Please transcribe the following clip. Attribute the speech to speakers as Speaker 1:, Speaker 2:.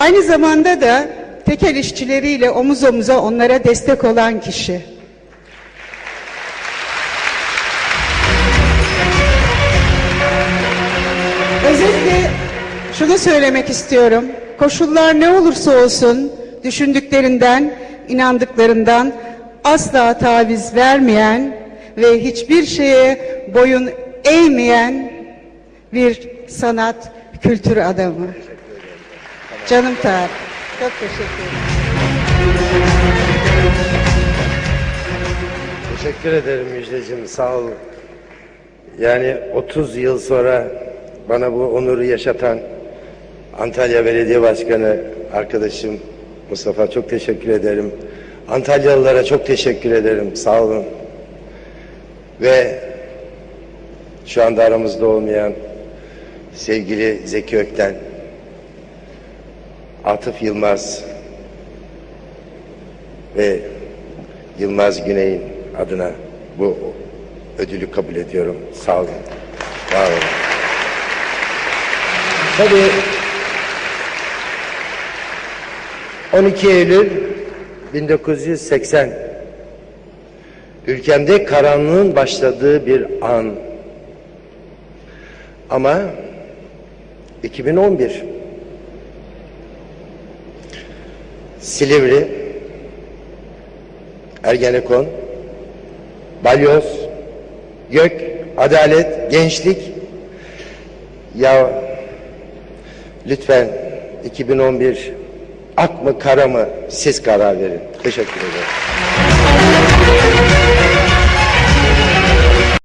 Speaker 1: Aynı zamanda da tekel işçileriyle omuz omuza onlara destek olan kişi. Özetle şunu söylemek istiyorum. Koşullar ne olursa olsun düşündüklerinden, inandıklarından asla taviz vermeyen ve hiçbir şeye boyun eğmeyen bir sanat, kültür adamı. Canım Tarık. Çok teşekkür ederim.
Speaker 2: Teşekkür ederim Müjdeciğim, sağ ol. Yani 30 yıl sonra bana bu onuru yaşatan Antalya Belediye Başkanı arkadaşım Mustafa çok teşekkür ederim. Antalyalılara çok teşekkür ederim, sağ olun. Ve şu anda aramızda olmayan sevgili Zeki Ökten, Atıf Yılmaz ve Yılmaz Güney'in adına bu ödülü kabul ediyorum. Sağ olun. Var olun. Tabii 12 Eylül 1980 ülkemde karanlığın başladığı bir an. Ama 2011 Silivri Ergenekon, Balyoz, Gök, Adalet, Gençlik. Ya lütfen 2011 ak mı kara mı siz karar verin. Teşekkür ederim.